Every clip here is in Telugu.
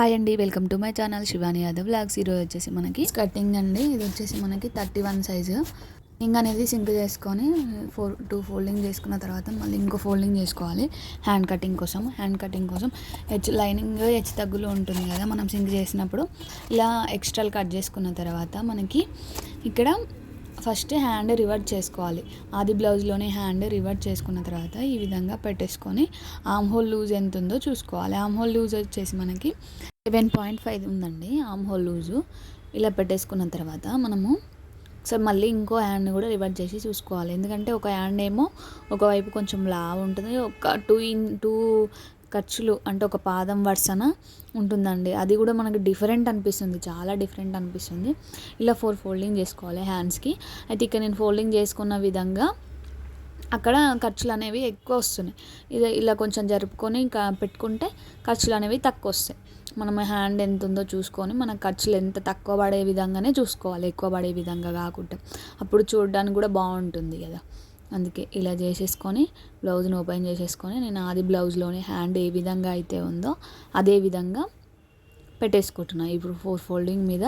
హాయ్ అండి welcome to my channel Shivani Yadav blogs ఈరోజు వచ్చేసి మనకి కటింగ్ అండి. ఇది వచ్చేసి మనకి థర్టీ వన్ సైజు. ఇంక అనేది సింక్ చేసుకొని ఫోర్ టూ ఫోల్డింగ్ చేసుకున్న తర్వాత మళ్ళీ ఇంకో ఫోల్డింగ్ చేసుకోవాలి. హ్యాండ్ కటింగ్ కోసం హ్యాండ్ కటింగ్ కోసం. హెచ్ లైనింగ్ హెచ్ తగ్గులు ఉంటుంది కదా మనం సింక్ చేసినప్పుడు. ఇలా ఎక్స్ట్రాలు కట్ చేసుకున్న తర్వాత మనకి ఇక్కడ ఫస్ట్ హ్యాండ్ రివర్ట్ చేసుకోవాలి. ఆది బ్లౌజ్లోనే హ్యాండ్ రివర్ట్ చేసుకున్న తర్వాత ఈ విధంగా పెట్టేసుకొని ఆమ్ హోల్ లూజ్ ఎంత ఉందో చూసుకోవాలి. ఆమ్ హోల్ లూజ్ వచ్చేసి మనకి సెవెన్ పాయింట్ ఫైవ్ ఉందండి ఆమ్ హోల్ లూజు. ఇలా పెట్టేసుకున్న తర్వాత మనము ఒకసారి మళ్ళీ ఇంకో హ్యాండ్ కూడా రివర్ట్ చేసి చూసుకోవాలి. ఎందుకంటే ఒక హ్యాండ్ ఏమో ఒకవైపు కొంచెం లావు ఉంటుంది. ఒక టూ ఇన్ టూ ఖర్చులు అంటే ఒక పాదం వరుసన ఉంటుందండి. అది కూడా మనకి డిఫరెంట్ అనిపిస్తుంది. చాలా డిఫరెంట్ అనిపిస్తుంది. ఇలా ఫోర్ ఫోల్డింగ్ చేసుకోవాలి హ్యాండ్స్కి అయితే ఇక్కడ నేను ఫోల్డింగ్ చేసుకున్న విధంగా అక్కడ ఖర్చులు అనేవి ఎక్కువ వస్తున్నాయి. ఇది ఇలా కొంచెం జరుపుకొని ఇంకా పెట్టుకుంటే ఖర్చులు అనేవి తక్కువ వస్తాయి. మనం హ్యాండ్ ఎంత ఉందో చూసుకొని మన ఖర్చులు ఎంత తక్కువ పడే విధంగానే చూసుకోవాలి. ఎక్కువ పడే విధంగా కాకుండా. అప్పుడు చూడడానికి కూడా బాగుంటుంది కదా. అందుకే ఇలా చేసేసుకొని బ్లౌజ్ని ఓపెన్ చేసేసుకొని నేను ఆది బ్లౌజ్లోని హ్యాండ్ ఏ విధంగా అయితే ఉందో అదే విధంగా పెట్టేసుకుంటున్నాను ఇప్పుడు ఫోర్ ఫోల్డింగ్ మీద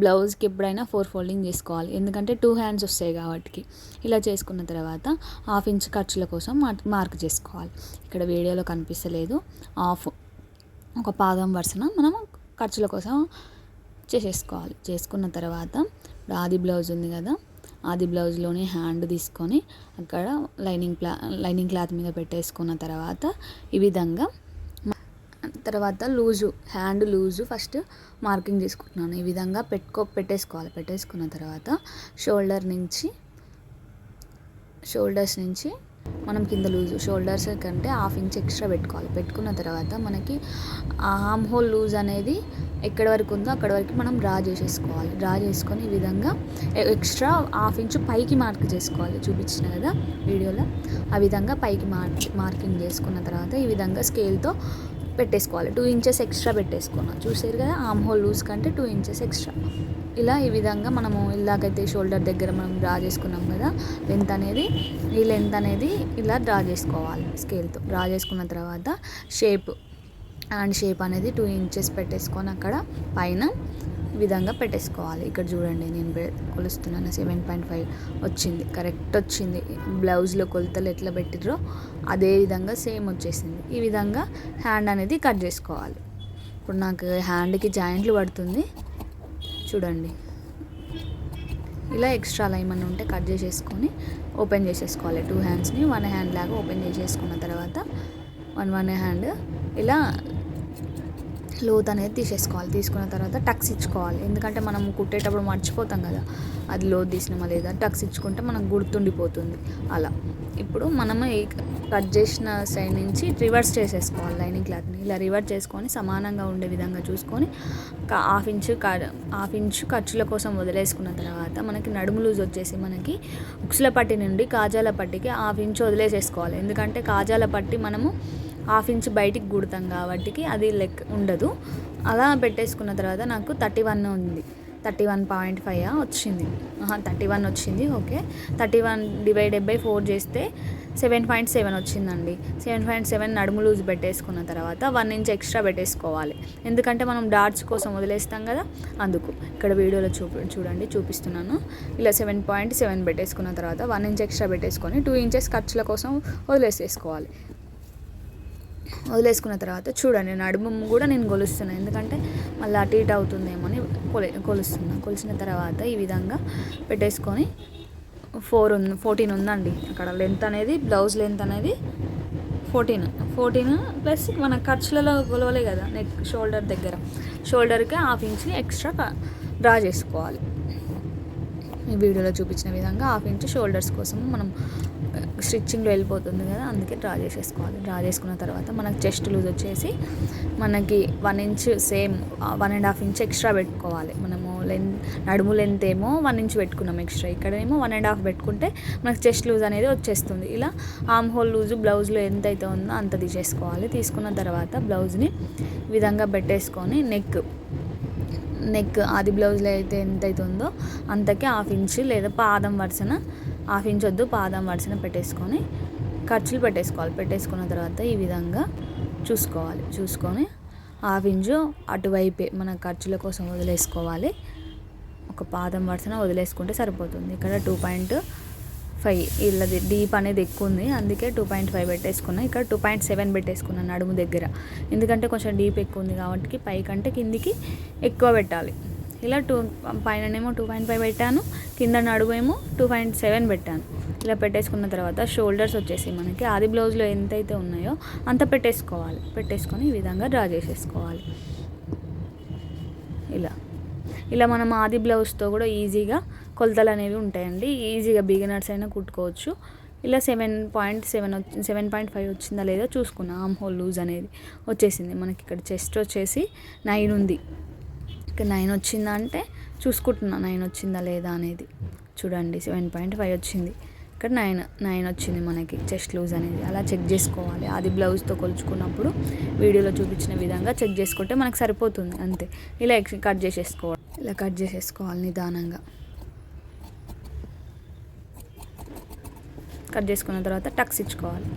బ్లౌజ్కి ఎప్పుడైనా ఫోర్ ఫోల్డింగ్ చేసుకోవాలి. ఎందుకంటే టూ హ్యాండ్స్ వస్తాయి కాబట్టి. ఇలా చేసుకున్న తర్వాత హాఫ్ ఇంచ్ ఖర్చుల కోసం మార్క్ చేసుకోవాలి. ఇక్కడ వీడియోలో కనిపిస్తలేదు. హాఫ్ ఒక పాదం వరుసన మనం ఖర్చుల కోసం చేసేసుకోవాలి. చేసుకున్న తర్వాత ఆది బ్లౌజ్ ఉంది కదా ఆది బ్లౌజ్లోని హ్యాండ్ తీసుకొని అక్కడ లైనింగ్ ప్లా లైనింగ్ క్లాత్ మీద పెట్టేసుకున్న తర్వాత ఈ విధంగా తర్వాత loose hand loose first marking తీసుకుంటున్నాను. ఈ విధంగా పెట్టుకో పెట్టేసుకోవాలి. పెట్టేసుకున్న తర్వాత షోల్డర్ నుంచి షోల్డర్స్ నుంచి మనం కింద లూజ్ షోల్డర్స్ కంటే హాఫ్ ఇంచ్ ఎక్స్ట్రా పెట్టుకోవాలి. పెట్టుకున్న తర్వాత మనకి ఆమ్ హోల్ లూజ్ అనేది ఎక్కడి వరకు ఉందో అక్కడి వరకు మనం డ్రా చేసేసుకోవాలి. డ్రా చేసుకొని ఈ విధంగా ఎక్స్ట్రా హాఫ్ ఇంచ్ పైకి మార్క్ చేసుకోవాలి చూపించిన కదా వీడియోలో. ఆ విధంగా పైకి మార్క్ మార్కింగ్ చేసుకున్న తర్వాత ఈ విధంగా స్కేల్తో పెట్టేసుకోవాలి. టూ ఇంచెస్ ఎక్స్ట్రా పెట్టేసుకున్నాం చూసారు కదా ఆమ్ హోల్ లూజ్ కంటే టూ ఇంచెస్ ఎక్స్ట్రా. ఇలా ఈ విధంగా మనము ఇలాగైతే షోల్డర్ దగ్గర మనం డ్రా చేసుకున్నాం కదా లెంత్ అనేది ఈ లెంత్ అనేది ఇలా డ్రా చేసుకోవాలి స్కేల్తో. డ్రా చేసుకున్న తర్వాత షేప్ అండ్ షేప్ అనేది టూ ఇంచెస్ పెట్టేసుకొని అక్కడ పైన విధంగా పెట్టేసుకోవాలి. ఇక్కడ చూడండి నేను కొలుస్తున్నాను. సెవెన్ పాయింట్ ఫైవ్ వచ్చింది. కరెక్ట్ వచ్చింది. బ్లౌజ్లో కొలతలు ఎట్లా పెట్టిర్రో అదే విధంగా సేమ్ వచ్చేసింది. ఈ విధంగా హ్యాండ్ అనేది కట్ చేసుకోవాలి. ఇప్పుడు నాకు హ్యాండ్కి జాయింట్లు పడుతుంది. చూడండి. ఇలా ఎక్స్ట్రా ఏమన్నా ఉంటే కట్ చేసేసుకొని ఓపెన్ చేసేసుకోవాలి. టూ హ్యాండ్స్ని వన్ హ్యాండ్ లాగా ఓపెన్ చేసేసుకున్న తర్వాత వన్ వన్ హ్యాండ్ ఇలా లోత్ అనేది తీసేసుకోవాలి. తీసుకున్న తర్వాత టక్స్ ఇచ్చుకోవాలి. ఎందుకంటే మనం కుట్టేటప్పుడు మర్చిపోతాం కదా. అది లోత్ తీసినామా లేదా టక్స్ ఇచ్చుకుంటే మనకు గుర్తుండిపోతుంది. అలా. ఇప్పుడు మనము కట్ చేసిన సైడ్ నుంచి రివర్స్ చేసేసుకోవాలి లైనింగ్ క్లాత్ని. ఇలా రివర్స్ చేసుకొని సమానంగా ఉండే విధంగా చూసుకొని హాఫ్ ఇంచు హాఫ్ ఇంచు ఖర్చుల కోసం వదిలేసుకున్న తర్వాత మనకి నడుము లూజ్ వచ్చేసి మనకి ఉక్సుల పట్టి నుండి కాజాల పట్టికి హాఫ్ ఇంచు వదిలేసేసుకోవాలి. ఎందుకంటే కాజాల పట్టి మనము హాఫ్ ఇంచ్ బయటికి కుడతాం కాబట్టికి అది లెక్ ఉండదు. అలా పెట్టేసుకున్న తర్వాత నాకు థర్టీ వన్ ఉంది. థర్టీ వన్ పాయింట్ ఫైవ్ వచ్చింది. థర్టీ వన్ వచ్చింది. Okay. Thirty one divided by four చేస్తే సెవెన్ పాయింట్ సెవెన్ వచ్చిందండి. సెవెన్ పాయింట్ సెవెన్ నడుము లూజ్ పెట్టేసుకున్న తర్వాత వన్ ఇంచ్ ఎక్స్ట్రా పెట్టేసుకోవాలి. ఎందుకంటే మనం డాట్స్ కోసం వదిలేస్తాం కదా. అందుకు ఇక్కడ వీడియోలో చూపి చూడండి చూపిస్తున్నాను. ఇలా సెవెన్ పాయింట్ సెవెన్ పెట్టేసుకున్న తర్వాత వన్ ఇంచ్ ఎక్స్ట్రా పెట్టేసుకొని టూ ఇంచెస్ ఖర్చుల కోసం వదిలేసేసుకోవాలి. వదిలేసుకున్న తర్వాత చూడండి నడుము కూడా నేను కొలుస్తున్నాను ఎందుకంటే మళ్ళీ అటు ఇటు అవుతుందేమో అని కొలి కొలుస్తున్నాను కొలిసిన తర్వాత ఈ విధంగా పెట్టేసుకొని ఫోర్ ఉంది ఫోర్టీన్ ఉందండి అక్కడ. లెంత్ అనేది బ్లౌజ్ లెంత్ అనేది ఫోర్టీన్. ఫోర్టీన్ ప్లస్ మన ఖర్చులలో కొలవలే కదా నెక్ షోల్డర్ దగ్గర. షోల్డర్కి హాఫ్ ఇంచ్ని ఎక్స్ట్రా డ్రా చేసుకోవాలి. వీడియోలో చూపించిన విధంగా హాఫ్ ఇంచ్ షోల్డర్స్ కోసం మనం స్టిచ్చింగ్లో వెళ్ళిపోతుంది కదా అందుకే డ్రా చేసేసుకోవాలి. డ్రా చేసుకున్న తర్వాత మనకు చెస్ట్ లూజ్ వచ్చేసి మనకి one inch same one and half inch extra పెట్టుకోవాలి. మనము లెంత్ నడుము లెంత్ ఏమో వన్ ఇంచ్ పెట్టుకున్నాం ఎక్స్ట్రా. ఇక్కడేమో వన్ అండ్ హాఫ్ పెట్టుకుంటే మనకు చెస్ట్ లూజ్ అనేది వచ్చేస్తుంది. ఇలా ఆమ్ హోల్ లూజు బ్లౌజ్లో ఎంత అయితే ఉందో అంత తీసేసుకోవాలి. తీసుకున్న తర్వాత బ్లౌజ్ని విధంగా పెట్టేసుకొని నెక్ నెక్ ఆది బ్లౌజ్లో అయితే ఎంత అవుతుందో అంతకే హాఫ్ ఇంచ్ లేదా పాదం వరుసన హాఫ్ ఇంచ్ వద్దు పాదం వరుసన పెట్టేసుకొని ఖర్చులు పెట్టేసుకోవాలి. పెట్టేసుకున్న తర్వాత ఈ విధంగా చూసుకోవాలి. చూసుకొని హాఫ్ ఇంచు అటువైపే మన ఖర్చుల కోసం వదిలేసుకోవాలి. ఒక పాదం వరుసన వదిలేసుకుంటే సరిపోతుంది. ఇక్కడ టూ పాయింట్ ఫైవ్ వీళ్ళది డీప్ అనేది ఎక్కువ ఉంది అందుకే టూ పాయింట్ ఫైవ్ పెట్టేసుకున్నా. ఇక్కడ టూ పాయింట్ సెవెన్ పెట్టేసుకున్నాను నడుము దగ్గర. ఎందుకంటే కొంచెం డీప్ ఎక్కువ ఉంది కాబట్టి పైకంటే కిందికి ఎక్కువ పెట్టాలి. ఇలా టూ పైననేమో టూ పాయింట్ ఫైవ్ పెట్టాను. కింద నడుమేమో టూ పాయింట్ సెవెన్ పెట్టాను. ఇలా పెట్టేసుకున్న తర్వాత షోల్డర్స్ వచ్చేసి మనకి. ఆది బ్లౌజ్లో ఎంతైతే ఉన్నాయో అంత పెట్టేసుకోవాలి. పెట్టేసుకొని ఈ విధంగా డ్రా చేసేసుకోవాలి. ఇలా. ఇలా మనం ఆది బ్లౌజ్తో కూడా ఈజీగా కొలతలు అనేవి ఉంటాయండి. ఈజీగా బిగినర్స్ అయినా కుట్టుకోవచ్చు. ఇలా సెవెన్ పాయింట్ సెవెన్ వచ్చి సెవెన్ పాయింట్ ఫైవ్ వచ్చిందా లేదా చూసుకున్నా ఆమ్ హోల్ లూజ్ అనేది వచ్చేసింది. మనకి ఇక్కడ చెస్ట్ వచ్చేసి నైన్ ఉంది. ఇక్కడ నైన్ వచ్చిందా అంటే చూసుకుంటున్నా నైన్ వచ్చిందా లేదా అనేది. చూడండి సెవెన్ పాయింట్ ఫైవ్ వచ్చింది. ఇక్కడ నైన్ నైన్ వచ్చింది మనకి చెస్ట్ లూజ్ అనేది. అలా చెక్ చేసుకోవాలి. అది బ్లౌజ్తో కొలుచుకున్నప్పుడు వీడియోలో చూపించిన విధంగా చెక్ చేసుకుంటే మనకు సరిపోతుంది. అంతే. ఇలా ఎక్స్ కట్ చేసేసుకోవాలి. ఇలా కట్ చేసేసుకోవాలి నిదానంగా. కట్ చేసుకున్న తర్వాత టక్స్ ఇచ్చుకోవాలి.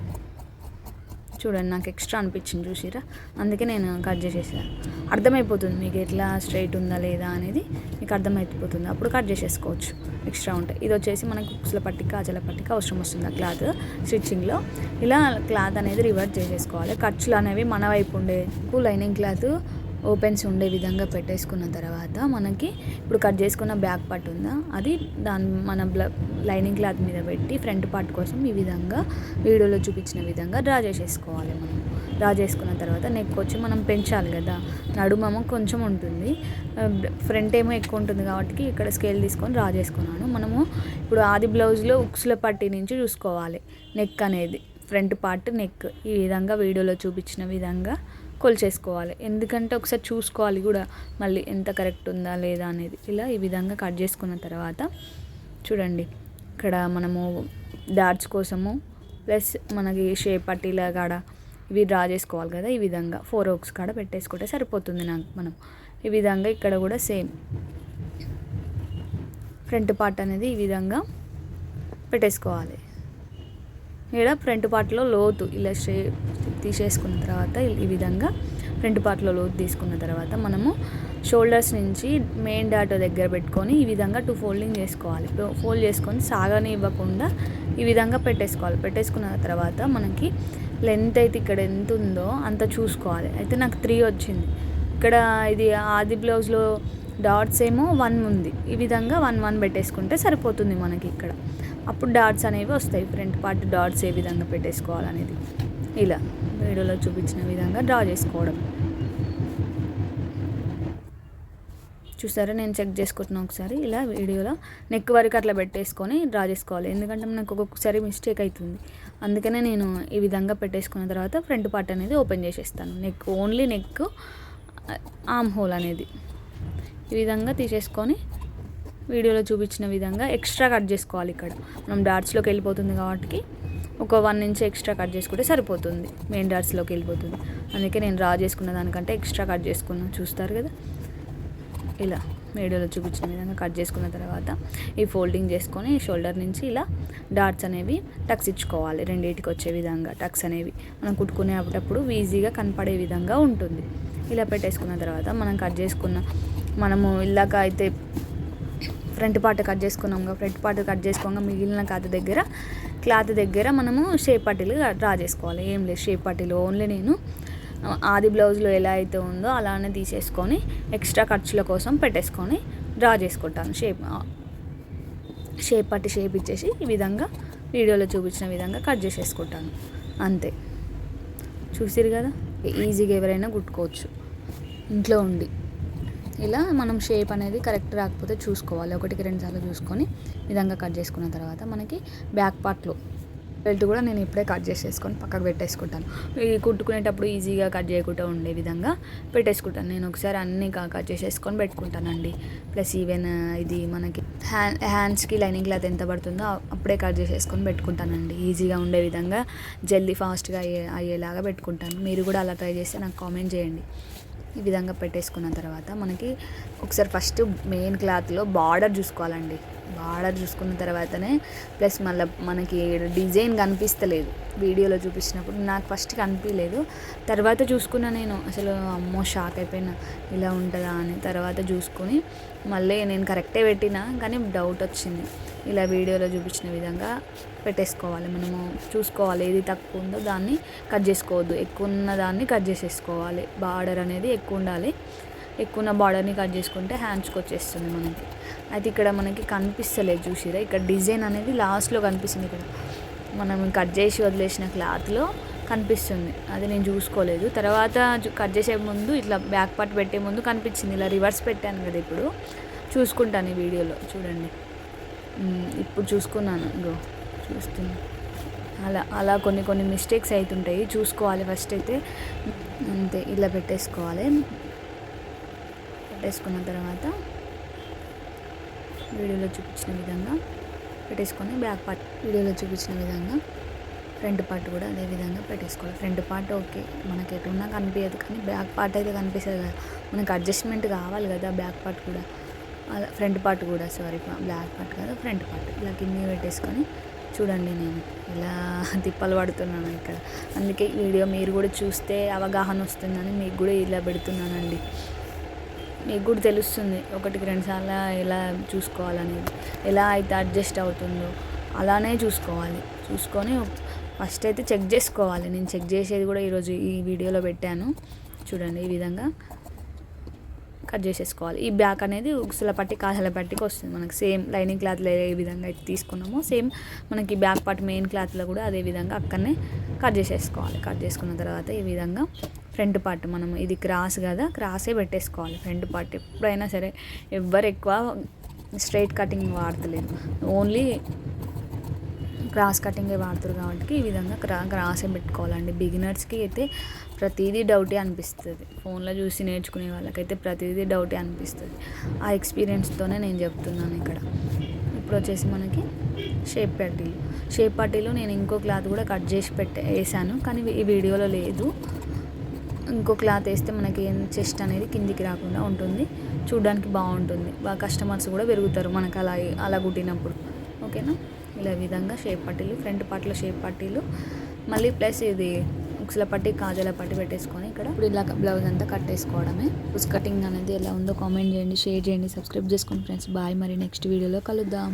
చూడండి నాకు ఎక్స్ట్రా అనిపించింది చూసిరా? అందుకే నేను కట్ చేసేసాను అర్థమైపోతుంది మీకు ఎట్లా స్ట్రైట్ ఉందా లేదా అనేది మీకు అర్థమైపోతుంది. అప్పుడు కట్ చేసేసుకోవచ్చు. ఎక్స్ట్రా ఉంటాయి. ఇది వచ్చేసి మనకు కుక్స్ల పట్టిక కాజల పట్టిక అవసరం వస్తుంది ఆ క్లాత్ స్టిచ్చింగ్లో. ఇలా క్లాత్ అనేది రివర్స్ చేసేసుకోవాలి. ఖర్చులు అనేవి మన వైపు ఉండే లైనింగ్ క్లాత్ ఓపెన్స్ ఉండే విధంగా పెట్టేసుకున్న తర్వాత మనకి ఇప్పుడు కట్ చేసుకున్న బ్యాక్ పార్ట్ ఉందా? అది దాని మన బ్ల లైనింగ్ క్లాత్ మీద పెట్టి ఫ్రంట్ పార్ట్ కోసం ఈ విధంగా వీడియోలో చూపించిన విధంగా డ్రా చేసేసుకోవాలి మనం. డ్రా చేసుకున్న తర్వాత నెక్ వచ్చి మనం పెంచాలి కదా. నడుమేమో కొంచెం ఉంటుంది. ఫ్రంట్ ఏమో ఎక్కువ ఉంటుంది కాబట్టి ఇక్కడ స్కేల్ తీసుకొని డ్రా చేసుకున్నాను. మనము ఇప్పుడు ఆది బ్లౌజ్లో ఉక్స్ల పట్టి నుంచి చూసుకోవాలి. నెక్ అనేది ఫ్రంట్ పార్ట్ నెక్ ఈ విధంగా వీడియోలో చూపించిన విధంగా కొలిచేసుకోవాలి ఎందుకంటే ఒకసారి చూసుకోవాలి కూడా. మళ్ళీ ఎంత కరెక్ట్ ఉందా లేదా అనేది. ఇలా ఈ విధంగా కట్ చేసుకున్న తర్వాత చూడండి. ఇక్కడ మనము డాట్స్ కోసము ప్లస్ మనకి షేప్ పట్టీల కాడ ఇవి డ్రా చేసుకోవాలి కదా ఈ విధంగా. ఫోర్ ఓక్స్ కాడ పెట్టేసుకుంటే సరిపోతుంది నాకు మనం. ఈ విధంగా ఇక్కడ కూడా సేమ్ ఫ్రంట్ పార్ట్ అనేది ఈ విధంగా పెట్టేసుకోవాలి. ఇక్కడ ఫ్రంట్ పార్ట్లో లోతు ఇలా షేప్ తీసేసుకున్న తర్వాత ఈ విధంగా ఫ్రంట్ పార్ట్లో లోతు తీసుకున్న తర్వాత మనము షోల్డర్స్ నుంచి మెయిన్ డాటో దగ్గర పెట్టుకొని ఈ విధంగా టూ ఫోల్డింగ్ చేసుకోవాలి. ఫోల్డ్ చేసుకొని సాగని ఇవ్వకుండా ఈ విధంగా పెట్టేసుకోవాలి. పెట్టేసుకున్న తర్వాత మనకి లెంత్ అయితే ఇక్కడ ఎంత ఉందో అంత చూసుకోవాలి. అయితే నాకు త్రీ వచ్చింది. ఇక్కడ ఇది ఆది బ్లౌజ్లో డాట్స్ ఏమో వన్ ఉంది. ఈ విధంగా వన్ వన్ పెట్టేసుకుంటే సరిపోతుంది మనకి ఇక్కడ. అప్పుడు డాట్స్ అనేవి వస్తాయి. ఫ్రంట్ పార్ట్ డాట్స్ ఏ విధంగా పెట్టేసుకోవాలనేది. ఇలా వీడియోలో చూపించిన విధంగా డ్రా చేసుకోవడం. చూసారా? నేను చెక్ చేసుకుంటున్నాను ఒకసారి. ఇలా వీడియోలో నెక్ వరకు అట్లా పెట్టేసుకొని డ్రా చేసుకోవాలి. ఎందుకంటే మనకు ఒక్కొక్కసారి మిస్టేక్ అవుతుంది. అందుకనే నేను ఈ విధంగా పెట్టేసుకున్న తర్వాత ఫ్రంట్ పార్ట్ అనేది ఓపెన్ చేసేస్తాను. Neck only neck arm hole అనేది. ఈ విధంగా తీసేసుకొని వీడియోలో చూపించిన విధంగా ఎక్స్ట్రా కట్ చేసుకోవాలి ఇక్కడ. మనం డాట్స్లోకి వెళ్ళిపోతుంది కాబట్టి ఒక వన్ ఇంచ్ ఎక్స్ట్రా కట్ చేసుకుంటే సరిపోతుంది. మెయిన్ డాట్స్లోకి వెళ్ళిపోతుంది. అందుకే నేను డ్రా చేసుకున్న దానికంటే ఎక్స్ట్రా కట్ చేసుకున్నాను చూస్తారు కదా? ఇలా వీడియోలో చూపించిన విధంగా కట్ చేసుకున్న తర్వాత ఈ ఫోల్డింగ్ చేసుకొని షోల్డర్ నుంచి ఇలా డాట్స్ అనేవి టక్స్ ఇచ్చుకోవాలి. రెండింటికి వచ్చే విధంగా టక్స్ అనేవి. మనం కుట్టుకునేటప్పుడు ఈజీగా కనపడే విధంగా ఉంటుంది. ఇలా పెట్టేసుకున్న తర్వాత మనం కట్ చేసుకున్న మనము ఇలాగ అయితే ఫ్రంట్ పార్ట్ కట్ చేసుకున్నాం ఫ్రంట్ పార్ట్ కట్ చేసుకోగా మిగిలిన క్లాత్ దగ్గర క్లాత్ దగ్గర మనము షేప్ పట్టీలు డ్రా చేసుకోవాలి. ఏం లేదు షేప్ పట్టీలు ఓన్లీ నేను ఆది బ్లౌజ్లో ఎలా అయితే ఉందో అలానే తీసేసుకొని ఎక్స్ట్రా ఖర్చుల కోసం పెట్టేసుకొని డ్రా చేసుకుంటాను. షేప్ షేప్ పట్టి షేప్ ఇచ్చేసి ఈ విధంగా వీడియోలో చూపించిన విధంగా కట్ చేసేసుకుంటాను. అంతే. చూసిరు కదా? ఈజీగా ఎవరైనా కుట్టుకోవచ్చు. ఇంట్లో ఉండి. ఇలా మనం షేప్ అనేది కరెక్ట్ రాకపోతే చూసుకోవాలి. ఒకటికి రెండు సార్లు చూసుకొని విధంగా కట్ చేసుకున్న తర్వాత మనకి బ్యాక్ పార్ట్లో బెల్ట్ కూడా నేను ఇప్పుడే కట్ చేసేసుకొని పక్కకు పెట్టేసుకుంటాను. ఇది కుట్టుకునేటప్పుడు ఈజీగా కట్ చేయకుండా ఉండే విధంగా పెట్టేసుకుంటాను. నేను ఒకసారి అన్ని కట్ చేసేసుకొని పెట్టుకుంటానండి. ప్లస్ ఈవెన్ ఇది మనకి హ్యాండ్ హ్యాండ్స్కి లైనింగ్ క్లాత్ ఎంత పడుతుందో అప్పుడే కట్ చేసేసుకొని పెట్టుకుంటానండి. ఈజీగా ఉండే విధంగా జల్దీ ఫాస్ట్గా అయ్యే అయ్యేలాగా పెట్టుకుంటాను. మీరు కూడా అలా ట్రై చేస్తే నాకు కామెంట్ చేయండి. ఈ విధంగా పెట్టేసుకున్న తర్వాత మనకి ఒకసారి ఫస్ట్ మెయిన్ క్లాత్లో బార్డర్ చూసుకోవాలండి. బార్డర్ చూసుకున్న తర్వాతనే ప్లస్ మళ్ళీ మనకి డిజైన్ కనిపిస్తలేదు. వీడియోలో చూపించినప్పుడు నాకు ఫస్ట్ కనిపించలేదు తర్వాత చూసుకున్న నేను అసలు అమ్మో షాక్ అయిపోయినా ఇలా ఉంటుందా అని తర్వాత చూసుకొని మళ్ళీ నేను కరెక్టే పెట్టినా కానీ డౌట్ వచ్చింది. ఇలా వీడియోలో చూపించిన విధంగా పెట్టేసుకోవాలి. మనము చూసుకోవాలి ఏది తక్కువ ఉందో దాన్ని కట్ చేసుకోవద్దు. ఎక్కువ ఉన్న దాన్ని కట్ చేసేసుకోవాలి. బార్డర్ అనేది ఎక్కువ ఉండాలి. ఎక్కువ ఉన్న బార్డర్ని కట్ చేసుకుంటే హ్యాండ్స్కి వచ్చేస్తుంది మనకి. అయితే ఇక్కడ మనకి కనిపిస్తలేదు చూసిరా? ఇక్కడ డిజైన్ అనేది లాస్ట్లో కనిపిస్తుంది ఇక్కడ. మనం కట్ చేసి వదిలేసిన క్లాత్లో కనిపిస్తుంది. అది నేను చూసుకోలేదు. తర్వాత కట్ చేసే ముందు ఇట్లా బ్యాక్ పార్ట్ పెట్టే ముందు కనిపించింది. ఇలా రివర్స్ పెట్టాను కదా ఇప్పుడు. చూసుకుంటాను ఈ వీడియోలో. చూడండి. ఇప్పుడు చూసుకున్నాను. ఇంకో చూస్తున్నా. అలా అలా కొన్ని కొన్ని మిస్టేక్స్ అవుతుంటాయి చూసుకోవాలి ఫస్ట్ అయితే. అంతే ఇలా పెట్టేసుకోవాలి. పెట్టేసుకున్న తర్వాత వీడియోలో చూపించిన విధంగా పెట్టేసుకొని బ్యాక్ పార్ట్ వీడియోలో చూపించిన విధంగా ఫ్రంట్ పార్ట్ కూడా అదే విధంగా పెట్టేసుకోవాలి. ఫ్రంట్ పార్ట్ ఓకే మనకి ఎటున్నా కనిపించదు కానీ బ్యాక్ పార్ట్ అయితే కనిపిస్తుంది కదా. మనకి అడ్జస్ట్మెంట్ కావాలి కదా బ్యాక్ పార్ట్ కూడా. ఫ్రంట్ పార్ట్ కూడా సారీ బ్లాక్ పార్ట్ కాదు ఫ్రంట్ పార్ట్. ఇలా కింద పెట్టేసుకొని చూడండి నేను ఇలా తిప్పలు పడుతున్నాను ఇక్కడ. అందుకే ఈ వీడియో మీరు కూడా చూస్తే అవగాహన వస్తుందని మీకు కూడా ఇలా పెడుతున్నానండి. మీకు కూడా తెలుస్తుంది ఒకటికి రెండు సార్లు ఎలా చూసుకోవాలనేది ఎలా అయితే అడ్జస్ట్ అవుతుందో అలానే చూసుకోవాలి. చూసుకొని ఫస్ట్ అయితే చెక్ చేసుకోవాలి. నేను చెక్ చేసేది కూడా ఈరోజు ఈ వీడియోలో పెట్టాను. చూడండి ఈ విధంగా. కట్ చేసేసుకోవాలి. ఈ బ్యాక్ అనేది ఉక్సుల పట్టి కాజల పట్టికి వస్తుంది. మనకి సేమ్ లైనింగ్ క్లాత్లో ఏ విధంగా అయితే తీసుకున్నామో సేమ్ మనకి బ్యాక్ పార్ట్ మెయిన్ క్లాత్లో కూడా అదే విధంగా అక్కడనే కట్ చేసేసుకోవాలి. కట్ చేసుకున్న తర్వాత ఈ విధంగా ఫ్రంట్ పార్ట్ మనం ఇది క్రాస్ కదా క్రాసే పెట్టేసుకోవాలి ఫ్రంట్ పార్ట్. ఎప్పుడైనా సరే ఎవ్వరు ఎక్కువ స్ట్రైట్ కటింగ్ వాడతలేదు. ఓన్లీ క్రాస్ కటింగే వాడుతారు కాబట్టి ఈ విధంగా క్రా క్రాసే పెట్టుకోవాలండి. బిగినర్స్కి అయితే ప్రతిదీ డౌటే అనిపిస్తుంది. ఫోన్లో చూసి నేర్చుకునే వాళ్ళకైతే ప్రతిదీ డౌటే అనిపిస్తుంది. ఆ ఎక్స్పీరియన్స్తోనే నేను చెప్తున్నాను ఇక్కడ. ఇప్పుడు వచ్చేసి మనకి షేప్ పట్టీలు షేప్ పట్టీలు నేను ఇంకో క్లాత్ కూడా కట్ చేసి పెట్టే వేసాను. కానీ ఈ వీడియోలో లేదు. ఇంకో క్లాత్ వేస్తే మనకి చెస్ట్ అనేది కిందికి రాకుండా ఉంటుంది. చూడడానికి బాగుంటుంది. బాగా కస్టమర్స్ కూడా పెరుగుతారు మనకు అలా అలా కుట్టినప్పుడు. ఓకేనా? ఇలా విధంగా షేప్ పట్టీలు ఫ్రంట్ పార్ట్లో షేప్ పట్టీలు మళ్ళీ ప్లస్ ఇది ఉక్సుల పట్టి కాజల పట్టి పెట్టేసుకొని ఇక్కడ ఇప్పుడు ఇలా బ్లౌజ్ అంతా కట్టేసుకోవడమే ఉస్ కటింగ్ అనేది ఎలా ఉందో కామెంట్ చేయండి షేర్ చేయండి సబ్స్క్రైబ్ చేసుకోండి ఫ్రెండ్స్. బాయ్ మరి నెక్స్ట్ వీడియోలో కలుద్దాం.